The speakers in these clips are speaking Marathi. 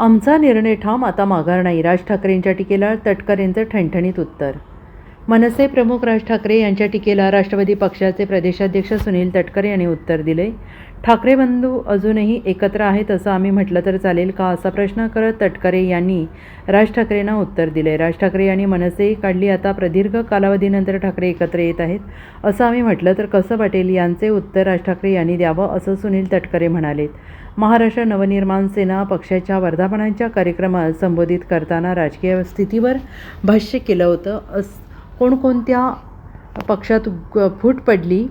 आमचा निर्णय ठाम आता माघार नाही. राज ठाकरेंच्या टीकेला तटकरेंचं ठणठणीत उत्तर मनसे प्रमुख राज ठाकरे यांच्या टीकेला राष्ट्रवादी पक्षाचे प्रदेशाध्यक्ष सुनील तटकरे यांनी उत्तर दिले. ठाकरे बंधू अजूनही एकत्र आहेत असं आम्ही म्हटलं तर चालेल का असा प्रश्न करत तटकरे यांनी राज ठाकरेंना उत्तर दिले. राज ठाकरे यांनी मनसे काढली आता प्रदीर्घ कालावधीनंतर ठाकरे एकत्र येत आहेत असं आम्ही म्हटलं तर कसं वाटेल यांचे उत्तर राज ठाकरे यांनी द्यावं असं सुनील तटकरे म्हणालेत महाराष्ट्र नवनिर्माण सेना पक्षाच्या वर्धापनाच्या कार्यक्रमात संबोधित करताना राजकीय स्थितीवर भाष्य केलं होतं अस कोणकोणत्या पक्षात ग- फूट पडली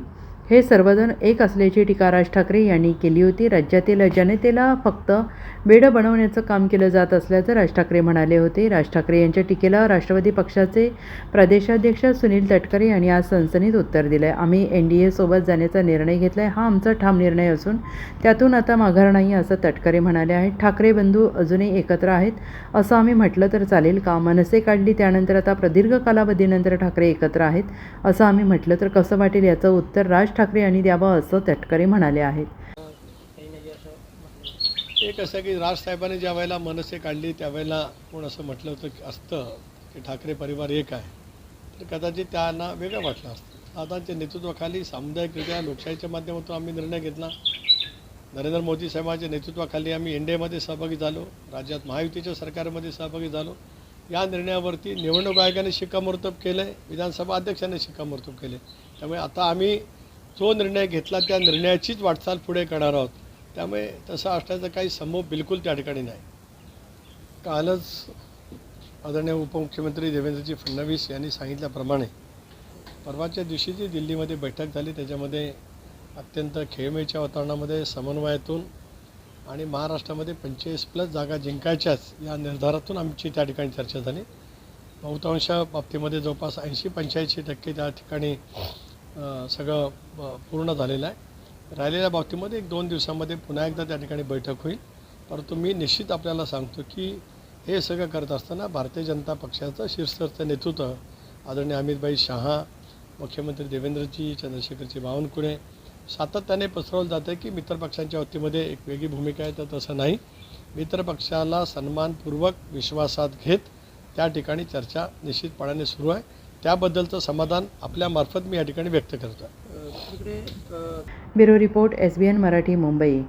हे सर्वजण एक असल्याची टीका राज ठाकरे यांनी केली होती. राज्यातील जनतेला फक्त वेड बनवण्याचं काम केलं जात असल्याचं राज ठाकरे म्हणाले होते. राज ठाकरे यांच्या टीकेला राष्ट्रवादी पक्षाचे प्रदेशाध्यक्ष सुनील तटकरे यांनी आज सनसनीत उत्तर दिलं आहे आम्ही एन डी एसोबत जाण्याचा निर्णय घेतला आहे हा आमचा ठाम निर्णय असून त्यातून आता माघार नाही असं तटकरे म्हणाले आहेत. ठाकरे बंधू अजूनही एकत्र आहेत असं आम्ही म्हटलं तर चालेल का? मनसे काढली त्यानंतर आता प्रदीर्घ कालावधीनंतर ठाकरे एकत्र आहेत असं आम्ही म्हटलं तर कसं वाटेल? याचं उत्तर राज ठाकरे यांनी द्यावं असं तटकरे म्हणाले आहेत. एक असं की राजसाहेबांनी ज्या वेळेला मनसे काढली त्यावेळेला कोण असं म्हटलं होतं की असतं की ठाकरे परिवार एक आहे. तर कदाचित त्यांना वेगळं वाटलं असतं. आताच्या नेतृत्वाखाली सामुदायिकरित्या लोकशाहीच्या माध्यमातून आम्ही निर्णय घेतला. नरेंद्र मोदी साहेबांच्या नेतृत्वाखाली आम्ही एन सहभागी झालो. राज्यात महायुतीच्या सरकारमध्ये सहभागी झालो. या निर्णयावरती निवडणूक आयोगाने शिक्कामोर्तब केलं आहे विधानसभा अध्यक्षाने शिक्कामोर्तब केले त्यामुळे आता आम्ही जो निर्णय घेतला त्या निर्णयाचीच वाटचाल पुढे करणार आहोत. त्यामुळे तसं असण्याचा काही संभव बिलकुल त्या ठिकाणी नाही. कालच आदरणीय उपमुख्यमंत्री देवेंद्रजी फडणवीस यांनी सांगितल्याप्रमाणे परवाच्या दिवशी जी दिल्लीमध्ये बैठक झाली त्याच्यामध्ये अत्यंत खेळमेच्या वातावरणामध्ये समन्वयातून आणि महाराष्ट्रामध्ये पंचेचाळीस प्लस जागा जिंकायच्याच या निर्धारातून आमची त्या ठिकाणी चर्चा झाली. बहुतांश बाबतीमध्ये जवळपास ऐंशी पंच्याऐंशी टक्के त्या ठिकाणी सगळं पूर्ण झालेलं आहे. राहिलेल्या बाबतीमध्ये एक दोन दिवसामध्ये पुन्हा एकदा त्या ठिकाणी बैठक होईल. परंतु मी निश्चित आपल्याला सांगतो की हे सगळं करत असताना भारतीय जनता पक्षाचं शीर्षस्थ नेतृत्व आदरणीय अमितभाई शहा मुख्यमंत्री देवेंद्रजी चंद्रशेखरजी बावनकुळे सातत्याने पसरवलं जातं की मित्रपक्षांच्या वतीमध्ये एक वेगळी भूमिका आहे तर तसं नाही. मित्रपक्षाला सन्मानपूर्वक विश्वासात घेत त्या ठिकाणी चर्चा निश्चितपणाने सुरू आहे. त्याबद्दलचं समाधान आपल्यामार्फत मी या ठिकाणी व्यक्त करतो. Bureau report S B N Marathi Mumbai.